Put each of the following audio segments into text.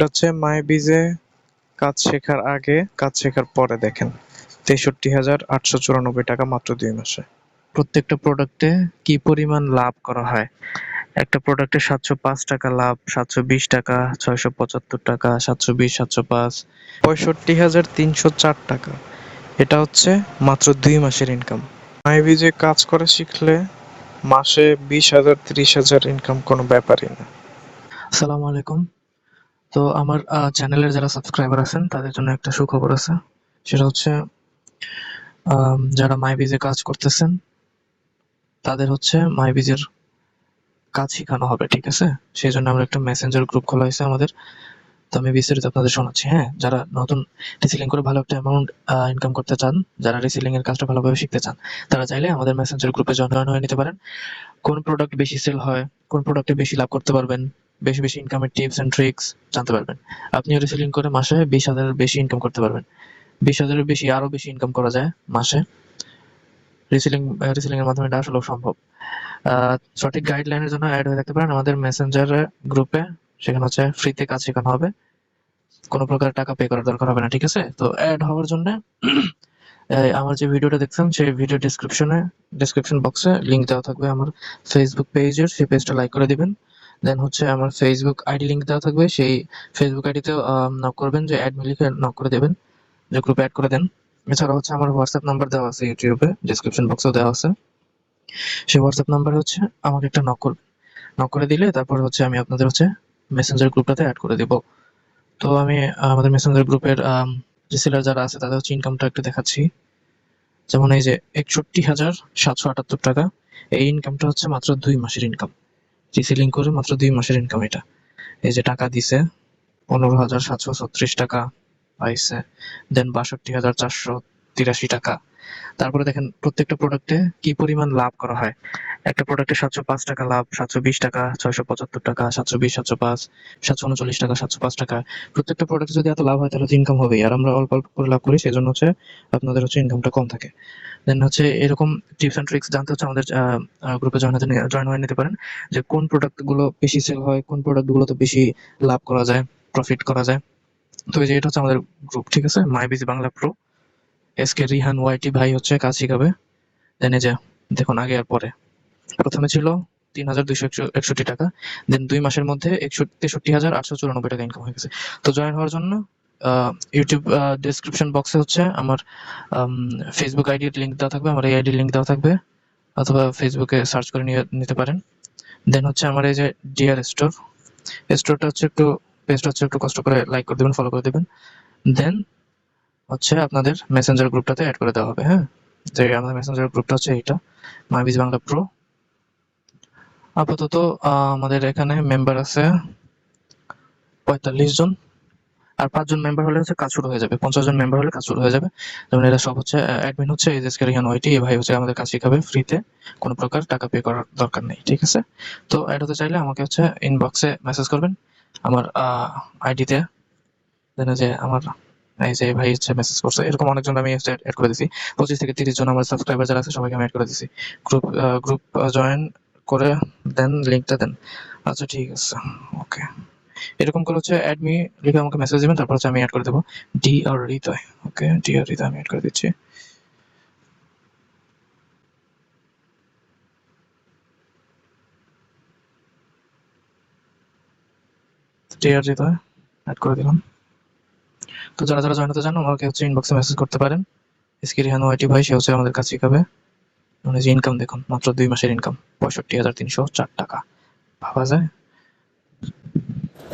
এটা হচ্ছে মাই বিজে কাজ শেখার আগে কাজ শেখার পরে দেখেন। তেষট্টি হাজার আটশো চুরানব্বই টাকা মাত্র দুই মাসে। প্রত্যেকটা প্রোডাক্টে কি পরিমাণ লাভ করা হয়? একটা প্রোডাক্টে সাতশো পাঁচ টাকা লাভ সাতশো বিশ টাকা ছয়শো পঁচাত্তর টাকা সাতশো বিশ সাতশো পাঁচ। পঁয়ষট্টি হাজার তিনশো চার টাকা। এটা হচ্ছে মাত্র দুই মাসের ইনকাম মাইবিজে কাজ করা শিখলে মাসে বিশ হাজার ত্রিশ হাজার ইনকাম কোনো ব্যাপারই না। আসসালামু আলাইকুম। তো আমার চ্যানেলের যারা সাবস্ক্রাইবার আছেন, তাদের জন্য একটা সুখবর আছে। সেটা হচ্ছে যারা মাইবিজে কাজ করতেছেন, তাদের হচ্ছে মাইবিজের কাজ শেখানো হবে, ঠিক আছে? সেই জন্য আমরা একটা মেসেঞ্জার গ্রুপ খোলা হয়েছে আমাদের। তো আমি বিস্তারিত আপনাদের শোনাচ্ছি হ্যাঁ? যারা নতুন রিসেলিং করে ভালো একটা অ্যামাউন্ট ইনকাম করতে চান, যারা রিসেলিং এর কাজটা ভালোভাবে শিখতে চান, তারা চাইলে আমাদের মেসেঞ্জার গ্রুপে জয়েন হয়ে নিতে পারেন। কোন প্রোডাক্ট বেশি সেল হয়, কোন প্রোডাক্টে বেশি লাভ করতে পারবেন বেশি বেশি ইনকামের টিপস এন্ড ট্রিক্স জানতে পারবেন। আপনিও রিসেলিং করে মাসে বিশ হাজারের বেশি ইনকাম করতে পারবেন। বিশ হাজারের বেশি, আরও বেশি ইনকাম করা যায় মাসে। রিসেলিং রিসেলিং এর মাধ্যমে এটা আসলেও সম্ভব। সঠিক গাইডলাইনের জন্য অ্যাড হয়ে থাকতে পারেন আমাদের মেসেঞ্জার গ্রুপে সেখানে হচ্ছে ফ্রিতে কাজ শেখানো হবে। কোনো প্রকার টাকা পে করার দরকার হবে না, ঠিক আছে? তো অ্যাড হওয়ার জন্য আমার যে ভিডিওটা দেখছেন, সেই ভিডিও ডিসক্রিপশনে ডিসক্রিপশন বক্সে লিংক দেওয়া থাকবে আমার ফেসবুক পেজের সেই পেজটা লাইক করে দিবেন। দেন হচ্ছে আমার ফেসবুক আইডি লিংক দেওয়া থাকবে। সেই ফেসবুক আইডিতেও নক করবেন, যে অ্যাড লিখে নক করে দেবেন, যে গ্রুপে অ্যাড করে দেন। এছাড়া হচ্ছে আমার হোয়াটসঅ্যাপ নাম্বার দেওয়া আছে ইউটিউবে ডিসক্রিপশন বক্সেও দেওয়া আছে। সেই হোয়াটসঅ্যাপ নাম্বারে হচ্ছে আমাকে একটা নক করবেন। নক করে দিলে তারপর হচ্ছে আমি আপনাদের হচ্ছে মেসেঞ্জার গ্রুপটাতে অ্যাড করে দেব। তো আমি আমাদের মেসেঞ্জার গ্রুপের সেলার যারা আছে, তাদের হচ্ছে ইনকামটা একটু দেখাচ্ছি। যেমন এই যে একষট্টি হাজার সাতশো আটাত্তর টাকা, এই ইনকামটা হচ্ছে মাত্র দুই মাসের ইনকাম রিসেলিং করে মাত্র দুই মাসের ইনকাম এটা। এই যে টাকা দিছে, পনেরো হাজার সাতশো ছত্রিশ টাকা পাইছে দেন বাষট্টি হাজার চারশো তিরাশি টাকা। তারপরে দেখেন প্রত্যেকটা প্রোডাক্টে কি পরিমাণ লাভ করা হয়। একটা প্রোডাক্টে সাতশো পাঁচ টাকা লাভ, সাতশো বিশ টাকা, ছয়শো পঁচাত্তর টাকা, সাতশো বিশ, সাতশো পাঁচ, সাতশো উনচল্লিশ টাকা, সাতশো পাঁচ টাকা। প্রত্যেকটা প্রোডাক্টে যদি এত লাভ হয়, তাহলে ইনকাম হবেই। আর আমরা অল্প অল্প করে লাভ করি সেই জন্য হচ্ছে আপনাদের হচ্ছে ইনকামটা কম থাকে। দেন হচ্ছে এরকম টিপস অ্যান্ড ট্রিক্স জানতে হচ্ছে আমাদের গ্রুপে জয়েন হতে জয়েন হয়ে নিতে পারেন, যে কোন প্রোডাক্টগুলো বেশি সেল হয়, কোন প্রোডাক্ট গুলোতে বেশি লাভ করা যায় প্রফিট করা যায়। তো এই যে এটা হচ্ছে আমাদের গ্রুপ ঠিক আছে? My BG Bangla pro S K Rihan YT ভাই হচ্ছে কাজ শিখাবে। দেন এই যে, দেখুন, আগে আর পরে। প্রথমে ছিল তিন হাজার দুইশো একষট্টি টাকা দেন দুই মাসের মধ্যে তেষট্টি হাজার আটশো চুরানব্বই টাকা ইনকাম হয়ে গেছে। তো জয়েন হওয়ার জন্য ইউটিউব ডিসক্রিপশন বক্সে হচ্ছে আমার ফেসবুক আইডির লিঙ্ক দেওয়া থাকবে, আমার এই আইডির লিঙ্ক দেওয়া থাকবে, অথবা ফেসবুকে সার্চ করে নিয়ে নিতে পারেন। দেন হচ্ছে আমার এই যে ডিআর স্টোর স্টোরটা হচ্ছে একটু পেজটা হচ্ছে একটু কষ্ট করে লাইক করে দেবেন ফলো করে দেবেন। দেন হচ্ছে আপনাদের মেসেঞ্জার গ্রুপটাতে অ্যাড করে দেওয়া হবে হ্যাঁ? যে আমাদের মেসেঞ্জার গ্রুপটা হচ্ছে এইটা মাইবিজ বাংলা প্রো আপাতত আমাদের এখানে মেম্বার আছে পঁয়তাল্লিশ জন। আর পাঁচজন মেম্বার হলে হচ্ছে কাজ শুরু হয়ে যাবে। পঞ্চাশ জন মেম্বার হলে কাজ শুরু হয়ে যাবে। যেমন এরা সব হচ্ছে অ্যাডমিন হচ্ছে এই যে রিহান ওয়াইটি এই ভাই হচ্ছে আমাদের কাজ শিখাবে ফ্রিতে কোনো প্রকার টাকা পে করার দরকার নেই, ঠিক আছে? তো অ্যাড হতে চাইলে আমাকে হচ্ছে ইনবক্সে মেসেজ করবেন আমার আইডিতে দেন যে আমার, এই যে ভাই হচ্ছে মেসেজ করছে। এরকম অনেকজন আমি অ্যাড করে দিছি। পঁচিশ থেকে তিরিশ জন আমার সাবস্ক্রাইবার যারা আছে, সবাইকে আমি অ্যাড করে দিছি। গ্রুপ গ্রুপ জয়েন করে দেন লিঙ্কটা দেন। আচ্ছা ঠিক আছে। ওকে এরকম করে হচ্ছে অ্যাড মি লিখে আমাকে মেসেজ দিবেন, তারপর হচ্ছে আমি অ্যাড করে দেবো। ডি আর হৃদয় ওকে ডি আর হৃদয় আমি অ্যাড করে দিচ্ছি। ডি আর হৃদয় অ্যাড করে দিলাম। তো যারা যারা জয়েন হতে চান, আমাকে হচ্ছে ইনবক্সে মেসেজ করতে পারেন। এসকে রিহান ওয়াইটি ভাই, সে হচ্ছে আমাদের কাছে শিখাবে। মানে যে ইনকাম দেখুন, মাত্র দুই মাসের ইনকাম পঁয়ষট্টি হাজার তিনশো চার টাকা। ভাবা যায়?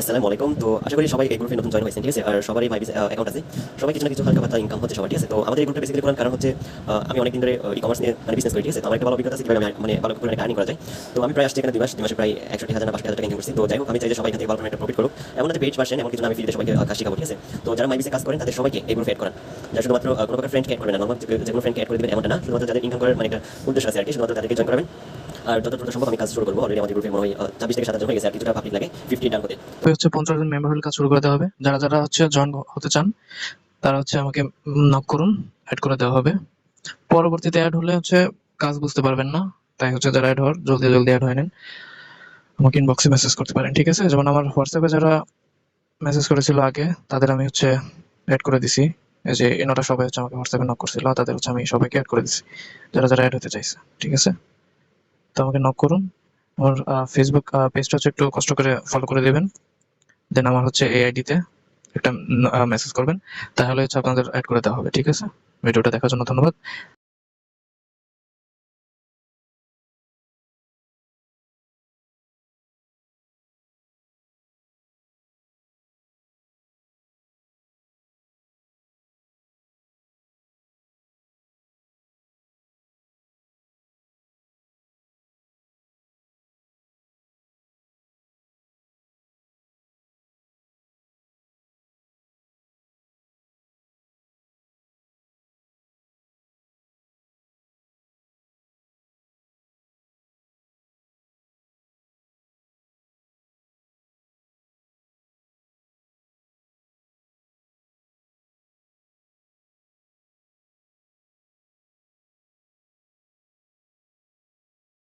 আসসালামু আলাইকুম। তো আশা করি সবাই এই গ্রুপে নতুন জয়েন হয়েছেন, ঠিক আছে? আর সবারই মাই অ্যাকাউন্ট আছে। সবাই কিছু না কিছু হালকা পাতলা ইনকাম হচ্ছে সবার, ঠিক আছে? তো আমাদের এই গ্রুপটা বেসিক্যালি করার কারণ হচ্ছে আমি অনেকদিন ধরে ই কমার্স নিয়ে মানে বিজনেস করি, ঠিক আছে? তো আমার একটা ভালো অভিজ্ঞতা আছে কীভাবে মানে ভালো পরিমাণে আর্নিং করা যায়। তো আমি প্রায় আসছি এখানে দুই মাস, দুই মাসে প্রায় একষট্টি হাজার বাষট্টি হাজার টাকা ইনকাম করছি। তো যাই হোক, আমি চাই যে সবাই থেকে ভালো পরিমাণে প্রফিট করুক। এমন একটা পেজ পার্সেন এমন কিছু আমি ফ্রিতে সবাইকে কাজ শেখাবো, ঠিক আছে? তো যারা মাই কাজ করেন, তাদের সবাইকে এই গ্রুপে অ্যাড করান। যারা শুধুমাত্র কোনো প্রকার ফ্রেন্ড অ্যাড করবেন না নর্মাল যে কোনো ফ্রেন্ডকে অ্যাড করে দেবেন, এমনটা না। শুধুমাত্র যাদের ইনকাম করার মানে একটা উদ্দেশ্য আছে আর কি, শুধুমাত্র তাদেরকে জয়েন করাবেন। আর যত দ্রুত সম্ভব আমি কাজ শুরু করব। অলরেডি আমাদের গ্রুপে মনে হয় ছাব্বিশ থেকে সাতাশ হয়ে গেছে আর কিছুটা পাবলিক লাগে ফিফটি ডান হতে। তো হচ্ছে পঞ্চাশ জন মেম্বার হলে কাজ শুরু করে দেওয়া হবে। যারা যারা হচ্ছে জয়েন হতে চান, তারা হচ্ছে আমাকে নক করুন অ্যাড করে দেওয়া হবে। পরবর্তীতে অ্যাড হলে হচ্ছে কাজ বুঝতে পারবেন না, তাই হচ্ছে যারা অ্যাড হওয়ার, জলদি জলদি অ্যাড হয়ে নেন। আমাকে ইনবক্সে মেসেজ করতে পারেন, ঠিক আছে? যেমন আমার হোয়াটসঅ্যাপে যারা মেসেজ করেছিল আগে, তাদের আমি হচ্ছে অ্যাড করে দিছি। এই যে এনারা সবাই হচ্ছে আমাকে হোয়াটসঅ্যাপে নক করছিল, তাদের হচ্ছে আমি সবাইকে অ্যাড করে দিছি, যারা যারা অ্যাড হতে চাইছে, ঠিক আছে? তো আমাকে নক করুন। আমার ফেসবুক পেজটা হচ্ছে একটু কষ্ট করে ফলো করে দেবেন। দেন আমার হচ্ছে এই আইডিতে একটা মেসেজ করবেন। তাহলে হচ্ছে আপনাদের অ্যাড করে দেওয়া হবে, ঠিক আছে? ভিডিওটা দেখার জন্য ধন্যবাদ।